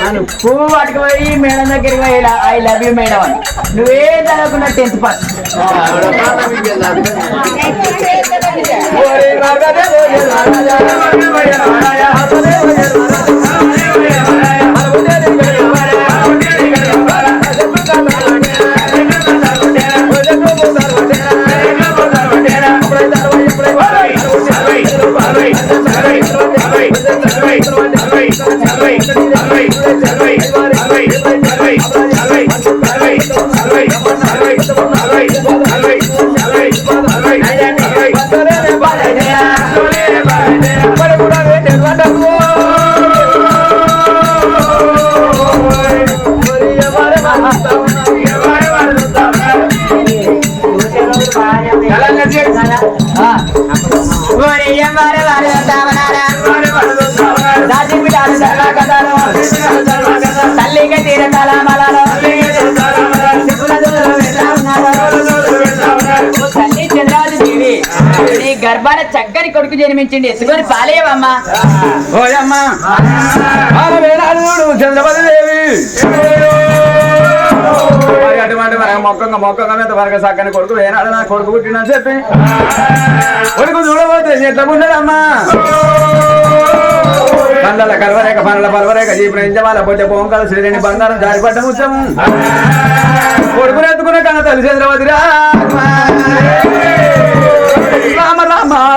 నన్ను పట్టుకు పోయి మేడం దగ్గరికి పోయి ఐ లవ్ యూ మేడం అని నువ్వే చదవకుండా టెన్త్ పాస్ తల్లిగా గర్భాన చక్కని కొడుకు జన్మించింది. ఎత్తుకొని పాలేవమ్మా. ఓయమ్మా. చంద్రపతి దేవి అటువంటి మొక్కంగా మొక్కంగా మీద వరక కొడుకు వేనాడు నా కొడుకు పుట్టిన చెప్పి. కొడుకు చూడబోతే ఎట్లా పుట్టాడమ్మా? కండల కలవరేక పనుల పలవరేక జీపున ఇంజమాల పొట్టె శ్రీరేణి బంగారం జారిపడ్డ ముచ్చం. కొడుకుని ఎత్తుకున్న తల్లి చంద్రవతి రా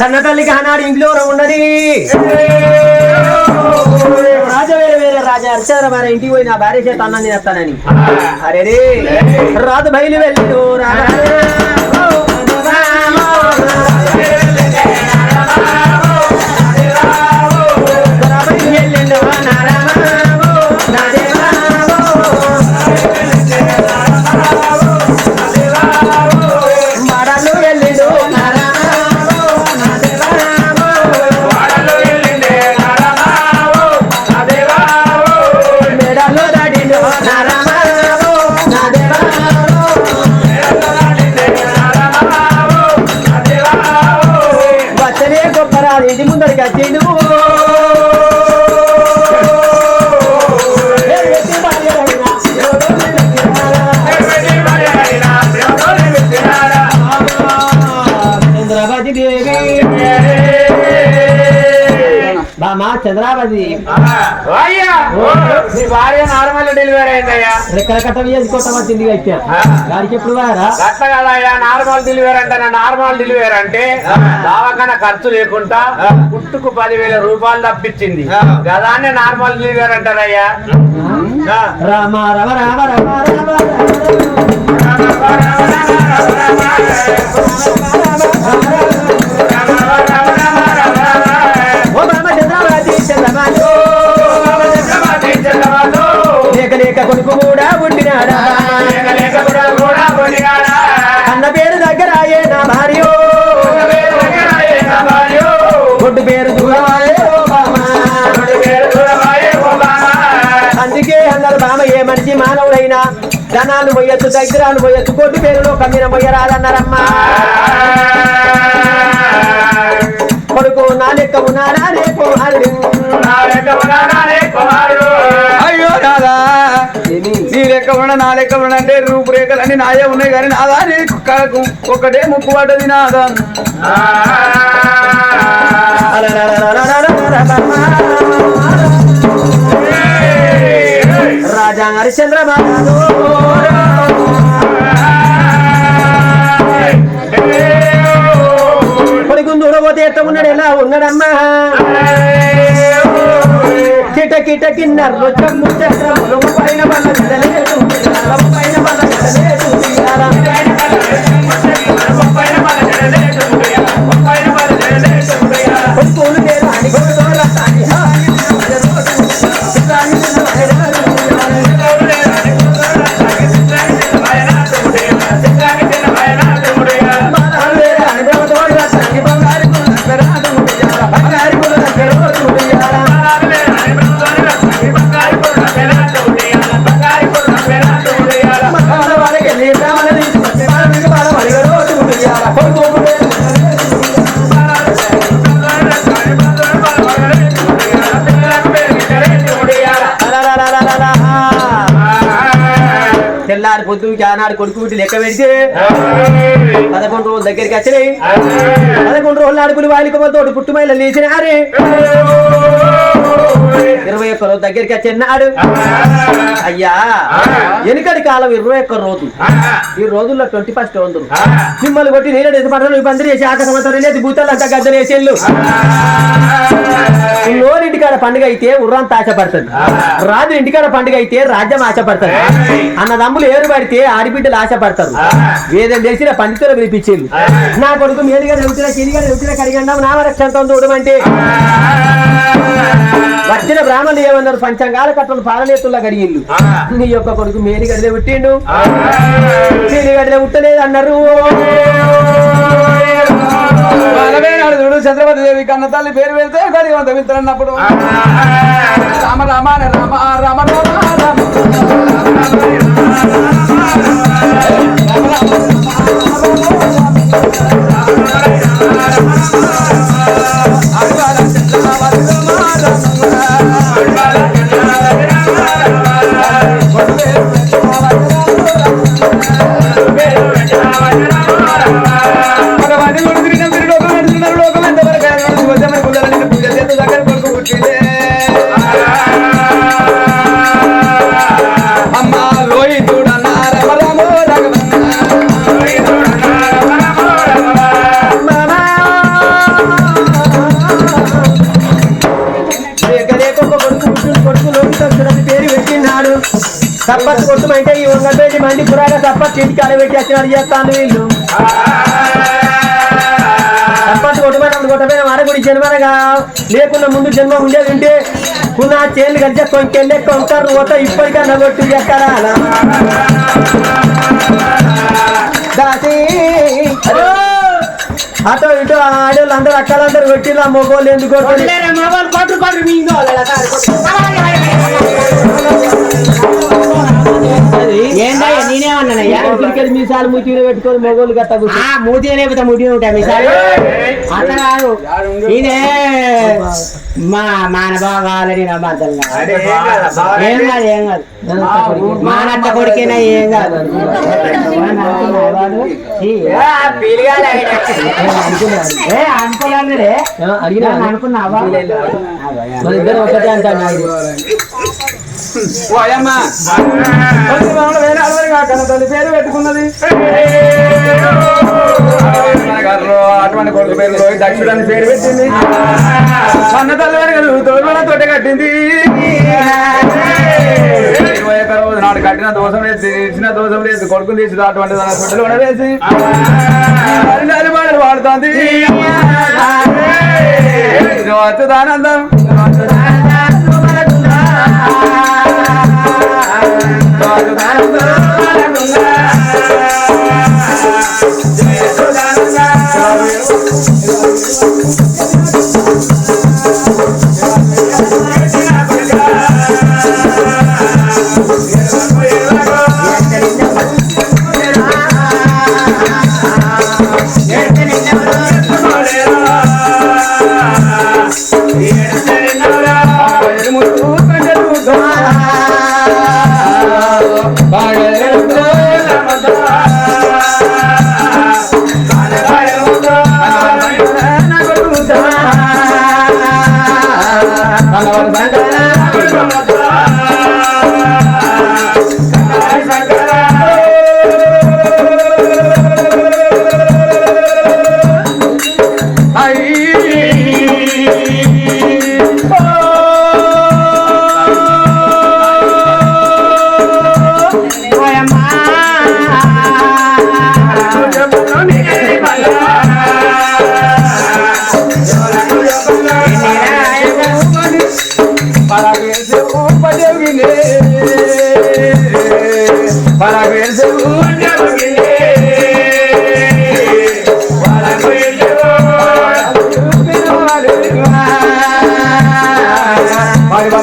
కన్న తల్లికి ఆనాడు ఇంట్లో ఉన్నది. రాజా వేరే వేరే రాజా అర్చన మన ఇంటికి పోయి నా భార్య చేత అన్నం తినేస్తానని. అరే. రాదు బయలు వెళ్ళిడు భార్య నార్మల్ డెలివరీ అయిందయ్యా రెక్కల కట్ట వేసుకోవటం వచ్చింది అయితే గారికి ఎప్పుడు వారా అట్లా కదయ్యా నార్మల్ డెలివరీ అంటే నార్మల్ డెలివరీ అంటే దవాఖాన ఖర్చు లేకుండా పుట్టుకు పదివేల రూపాయలు తప్పించింది గదాన్ని నార్మల్ డెలివరీ అంటారయ్యా ఆ. రామ రమ రామ రమ రామ ఓ లేక కొడుకు కూడా ఉండినాడా అన్న పేరు దగ్గర అయ్యే నా భార్య? కొట్టు పేరు. అందుకే అందరు బామ ఏ మనిషి మానవుడైనా? ధనాలు పోయొచ్చు దగ్గరాలు పోయొచ్చు కొట్టు పేరులో కమ్మిన పోయరాదన్నారమ్మా కొడుకు నా లెక్క ఉన్నాడా? రేపు లెక్క ఉండ నా లెక్క ఉండ అంటే రూపురేఖలు అని నాయే ఉన్నాయి కానీ నాదా కుక్కకు ఒకటే ముప్పు పడ్డది నాదా రాజా హరిశ్చంద్ర బాబు పడికి దూరపోతే ఎట్ట ఉన్నాడు? ఎలా ఉన్నాడమ్మా? కిట కిట కిన్నర్లు చమ్ము చక్రములు పైన వల్ల గడలేదు పైన వల్ల పైన ఉయ్యాల. కొడుకులు పొద్దుకి ఆనాడు కొడుకు వీటి లెక్క పెడితే పదకొండు రోజుల దగ్గరికి వచ్చినాయి. పదకొండు రోజుల అడుగులు వాలికి తోడు పుట్టుమైల లేచినారే. ఇరవై ఒక్క రోజు దగ్గరికి వచ్చినాడు అయ్యా వెనుకటి కాలం ఇరవై ఒక్క రోజు. ఈ రోజుల్లో ట్వంటీ ఫస్ట్ వందరు మిమ్మల్ని కొట్టి నేను ఎత్తి పడలు బందరు చేసి ఆక సంవత్సరం లేదు భూతాలు అంతా గద్దలు వేసేళ్ళు. లోన్ ఇంటికాడ పండుగ అయితే ఉర్రంత ఆశపడుతుంది రాజు ఇంటికాడ పండుగ అయితే రాజ్యం ఆశపడుతుంది అన్నదమ్ములు ఏరు పడితే ఆడిబిడ్డలు ఆశపడతారు. వేదం తెలిసిన పండితులు వినిపించింది నా కొడుకు మేలుగా చెబుతున్నా చిరిగా చెబుతున్నా కడిగండా నామరక్షంతో చూడమంటే. వచ్చిన బ్రాహ్మణులు ఏమన్నారు? పంచంగాల కట్టలు పాలనేతుల్లా గడిగిల్లు. నీ యొక్క కొడుకు మేలు గడిలే పుట్టిండు. మేలు గడిలే పుట్టలేదు అన్నారు బలమేనాడు చూడు దేవి కన్న తల్లి పేరు పెడితే గడివంత మిత్రన్నప్పుడు రామ రామ రామ రామ రామ రామ సప్పత్ కొట్టమంటే ఈ వంగపేటి మంది పురాగా సప్పత్ ఇంటికి అడబెట్టి వచ్చిన చేస్తాను వీళ్ళు. సప్పత్ కొట్టమని కొట్టమైన మాట జన్మనగా లేకున్నా ముందు జన్మ ఉండేది ఉంటే కున్నా చేలు గడిచే కొంకెళ్ళే కొంటారు పోతా ఇప్పటికన్నా కొట్టు ఎక్కడా దాసి అటో ఇటో ఆడోళ్ళు అందరూ అక్కలందరూ కొట్టిలా మొగోళ్ళు ఎందుకు కొట్టుకొని క్రికెట్ మీసాలు ముట్టిలో పెట్టుకొని మొగోళ్ళు గట్ట ఆ మూతి లేకపోతే ముడి ఉంటాయి మీ సార్ అట్లా కాదు ఇదే మా మానభావాలని నమ్మద్దం అదే ఏం కాదు, ఏం కాదు ఏం కాదు మానత్త కొడుకేనా ఏం కాదు అనుకోలేదులే. అడిగినా అనుకున్నావా ఇద్దరు ఒకటే అంటాను నాకు ఓయమ్మ వచ్చి తల్లి పేరు పెట్టుకున్నది అటువంటి కొడుకు పేరు రోహిత్ దక్షుడు అని పేరు పెట్టింది. అన్న తల్లి వెనక తోడుమల తోట కట్టింది. నాడు కట్టిన దోషం లేదు ఇచ్చిన దోషం లేదు కొడుకుని తీసి అటువంటి తన తొట్టెలు కూడా వేసి హరినారి మాటలు వాడుతుంది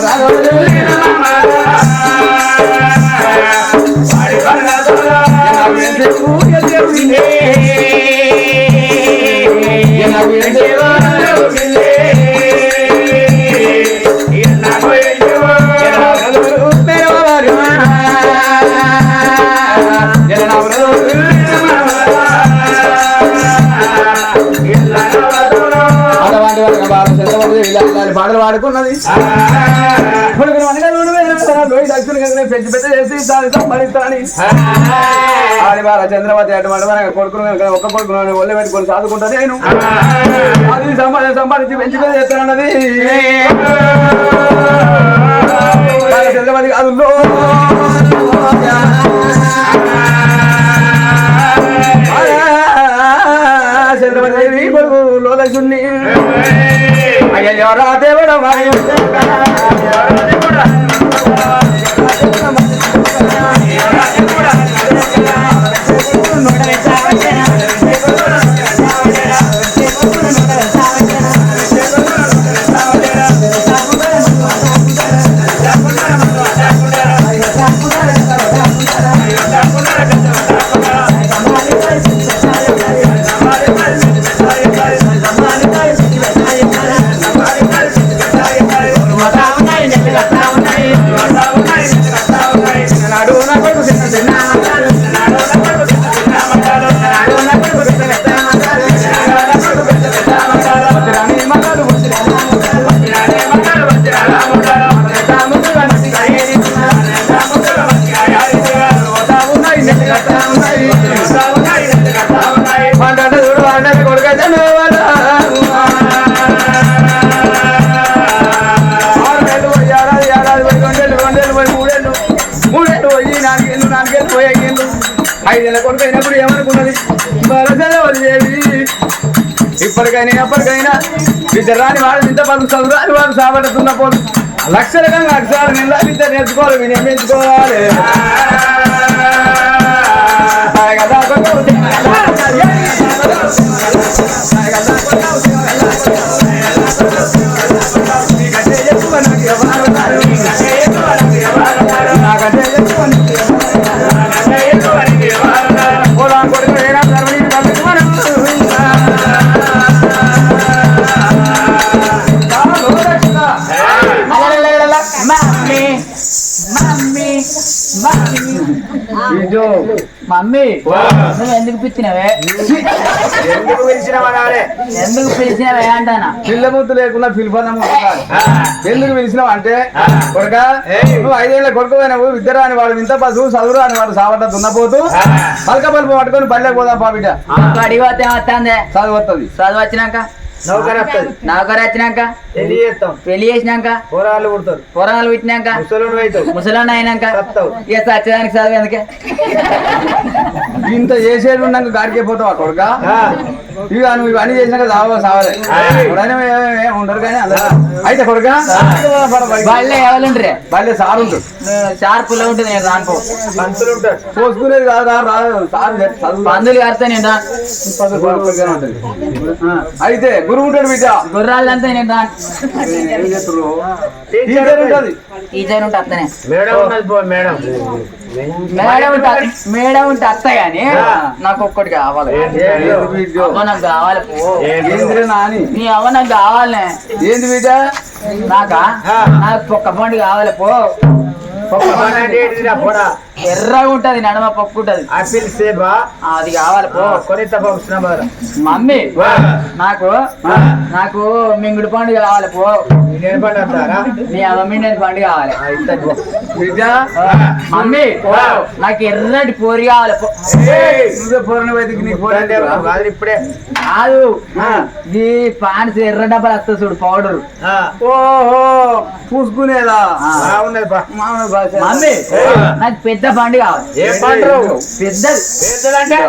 మరి బతాలు పాటలు పాడుకున్నది. కొడుకును పెద్ద పెద్ద చేసి దాని సంపాదిస్తానని. ఆడి బాల అటువంటి కొడుకును కనుక ఒక్క కొడుకును ఒళ్ళి పెట్టుకొని చదువుకుంటా నేను. అది సంపాదన సంపాదించి పెంచి పెద్ద చేస్తానన్నది. చంద్రమతి కాదు చంద్రమతి కొడుకు లోదక్షుణ్ణి అయ్యో వాయు నాలుగేళ్ళు పోయి ఐదేళ్ళ. కొడుకు అయినప్పుడు ఏమనుకున్నది? బలసేవి ఇప్పటికైనా ఎప్పటికైనా ఇద్దరు రాని వాడు ఇంత పలు చదువురాని వాడు సాబడుతున్న పోదు. లక్షలుగా అక్షరాలు నిల్లా ఇద్దరు నేర్చుకోవాలి వినియోగించుకోవాలి కదా నాకంటే మమ్మీ నువ్వు ఎందుకు పిచ్చినవే? ఎందుకు పిలిచినావా? ఎందుకు పిలిచినవే అంటానా? పిల్ల ముద్దు లేకుండా పిలుపన్న ఎందుకు పిలిచినావు అంటే కొడుక నువ్వు ఐదేళ్ళ కొడుకు పోయినావు విద్య రాని వాడు ఇంత పశువు చదువు రాని వాడు సావట దున్నపోతూ పలక పలుపు పట్టుకొని పల్లెకి పోదాం పాపిట అడిగిపోతే ఏమవుతుంది చదువు వస్తుంది చదువు వచ్చినాక? నౌకరు వస్తుంది నౌకరు వచ్చినాక? పెళ్ళి చేస్తాం పెళ్ళి చేసినాక? కూరగాయలు కుడతారు పొరాలు పెట్టినాక? ముసలుడు అవుతావు ముసలాన్ని అయినాక. ఇక సత్యదానికి చదువు ఎందుకే? ఇంత చేసేది ఉన్నాక గాడికే పోతావు ఆ. కొడుక ఇక నువ్వు ఇవన్నీ చేసినాక సావ సావలే ఏ ఉండరు కానీ అయితే కొడుక? వాళ్ళే ఎవరుండ్రే? వాళ్ళే సార్ ఉంటాడు షార్పులో ఉంటుంది నేను రానుకో. పంతులు ఉంటాడు. పోసుకునేది కాదు రా రాదు. సార్ పందులు కడితే నేను. ఆ, అయితే గురువు ఉంటాడు బిడ్డ. గుర్రాలంతా నేను చేస్తుర్రు? టీచర్ ఉంటుంది టీచర్ ఉంటే అత్తనే. మేడం ఉంటే అత్త- మేడం ఉంటే అత్త గాని నాకు ఒక్కటి కావాలి? అవ్వ నాకు కావాలి పో. ఏందిరా నాని? నీ అవ్వ నాకు కావాలి. ఏంది బిడ్డ నాకా? నాకు పొక్క పండు కావాలి పో. పోడా? ఎర్రగా ఉంటది నడమ పప్పు ఉంటది. ఆపిల్ సేబా. అది కావాలి పో. కొని తప్ప ఉష్ణ బాధ మమ్మీ నాకు నాకు మింగుడు పండు కావాలి పో. నేను పండు అంటారా? నీ అవ్వ మిండని పండు కావాలి. మమ్మీ నాకు ఎర్రటి పోరి కావాలి పో. నువ్వే పూర్ణ వైద్యకి నీకు కాదు ఇప్పుడే. కాదు. ఈ పాన్స్ ఎర్ర డబ్బలు వస్తుంది చూడు పౌడర్ ఓహో పూసుకునేదా? మమ్మీ నాకు పెద్ద పండు కావాలి. ఏ పండు పెద్దది. పెద్దదంటే?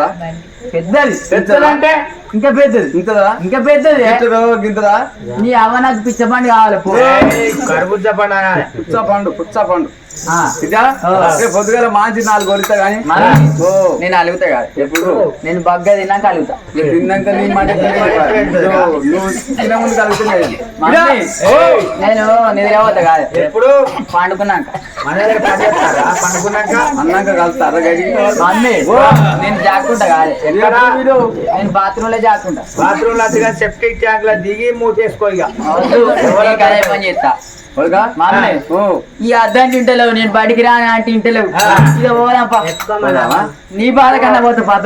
పెద్దది. పెద్దదంటే ఇంకా పెద్దది. ఇంతదా? ఇంకా పెద్దది. ఇంతదా ఇంతదా? నీ అవ్వ నాకు పిచ్చబండి కావాలి పో. కర్బుజ పండుగ పుచ్చ పండు పుచ్చ పండు. పొద్దుగాల మంచి నాలుగు కొలుస్తా కానీ నేను అలుగుతా కాదు. ఎప్పుడు? నేను బగ్గ తిన్నాక అలుగుతా. తిన్నాక ముందు కలుగుతున్నాయి నేను నిద్రపోతా కాదు. ఎప్పుడు? పండుకున్నాక. పండుకున్నాక? అన్నాక కలుస్తారా మమ్మీ నేను జాక్కుంటా కాదు. నేను బాత్రూమ్లో జాక్కుంటా. బాత్రూమ్లో సెప్టిక్ ట్యాంక్లో దిగి మూతేసుకో ఇక. పని చేస్తా. ఈ అద్దంటి ఇంటలేవు నేను బడికి రాని అంటే ఇంటలేవు. ఇక పోదాంపా? నీ బాధ కన్నా పోతా పాత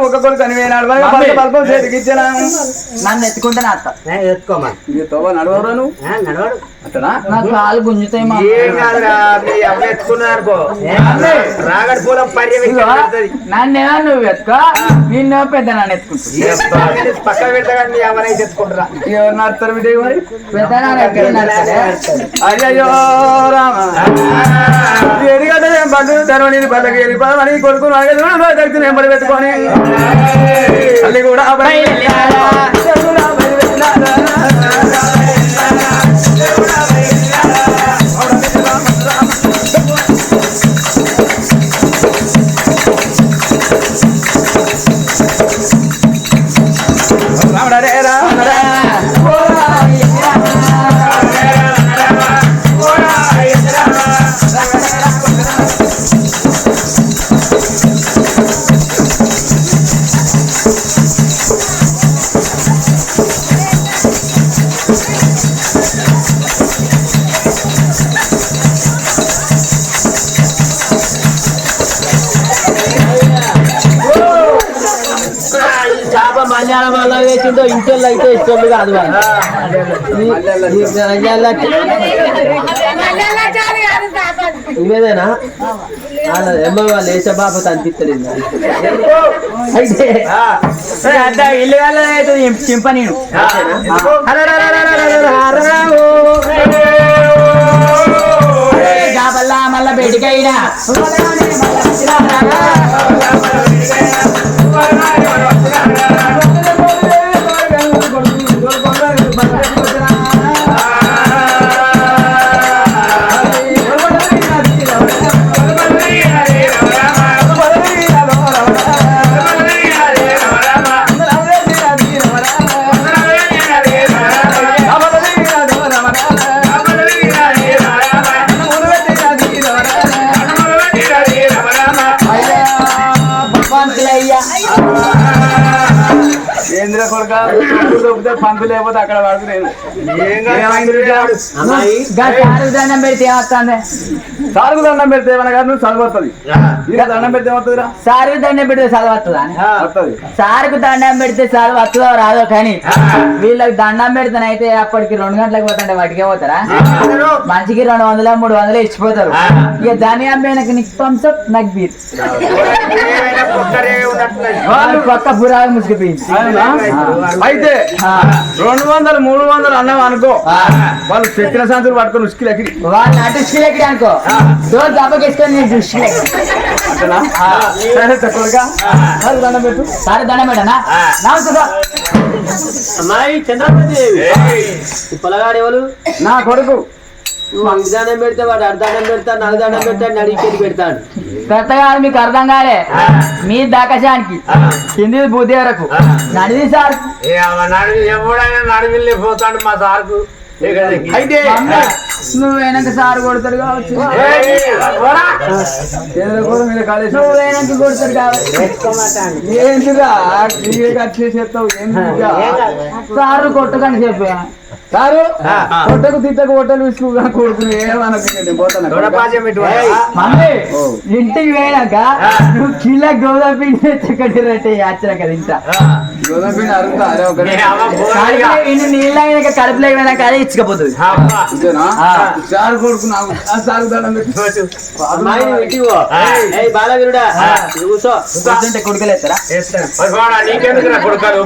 ఒక కొడుకు అని వేనాడు మరి మమ్మీ. పక్క పలకం చేతికి ఇచ్చానా నన్ను ఎత్తుకుంటాను అత్త. ఎత్తుకోమని నడవరా నువ్వు? నడవాడు. అట్టనా నా కాలు గుంజుతాయి మా రాగడి పూలం పర్యవేక్షిస్తుంది నన్ను ఏమన్నా నువ్వు ఎత్తుకో? నిన్ను పెద్ద నన్ను ఎత్తుకుంటా. ఎవరు నడతారు బిడ్డ మరి? బట్టకి వెళ్ళిపోమని కొడుకు దగ్గర పెట్టుకొని. అల్లి కూడా వేసిందో ఇంట్లో అయితే ఇష్టం కాదు ఇవేదేనా? ఎమ్మ వాళ్ళు వేసే బాపత అనిపిస్తలేదు అయితే ఇల్లు అవుతుంది చింప నేను. మళ్ళా బయటికైనా పంతులయ్యా లేకపోతే అక్కడ పడుతు గా సారు దండం పెడితే సారుకు దండం నువ్వు చదువుతుంది ఇక దండం పెడితే ఏమవుతుందిరా సారు దండం పెడితే చదవస్తుందా సారుకు దండం పెడితే చదువు వస్తుందో రాదో కానీ వీళ్ళకి దండం పెడితేనైతే అప్పటికి రెండు గంటలకు పోతుంటే వాటికే పోతారా? మనిషికి రెండు వందల మూడు వందలు ఇచ్చిపోతారు. ఇక దాని అమ్మాయినకి నీకు థమ్స్అప్ నాకు బీర్ పక్క పురాగా ముసిగిపోయింది? అయితే. రెండు వందలు మూడు వందలు అన్నావు అనుకో. వాళ్ళు చెక్కిన సంచులు పట్టుకొని ఉసుకిలు ఎక్కి వాళ్ళు అటు స్కూల్ అనుకో. డోర్ దెబ్బకేసుకొని నేను అంతేనా సరే కొడుక సారు దండం పెట్టు. సార్ దండం పెట్టనా? నమస్తే అమ్మాయి చంద్రపతి పొలగాడు ఎవరు నా కొడుకు. నువ్వు అంగదానం పెడితే వాడు అర్ధానం పెడతాడు నగదానం పెడతాడు నడిచేది పెడతాడు. కొత్తగా మీకు అర్థం కాలే. మీ దాకశానికి. కింది బుద్ధి వరకు. నడిది సార్ నడివి ఎవడైనా నడివిల్లే పోతాడు మా సార్కు. అయితే. నువ్వు వెనక సార్ కొడతాడు కావచ్చు. నువ్వు వెనక కొడతాడు కావచ్చు ఏంటిరా చేసేస్తావు ఏంటి సారు కొట్టకని చెప్పా. సారు కొట్టకు తిట్టకు హోటల్ విసుకుగా కొడుకుని ఏమనుకుంటే ఇంటికి నువ్వు కిలో గోధుమ పిండి అరుగుతా నీళ్ళ అయినాక కడుపులో అదే ఇచ్చకపోతుంది. సారు కొడుకు నాకు ఆ సారు బాలవీరుడా. కూర్చో. కొడుకాలు?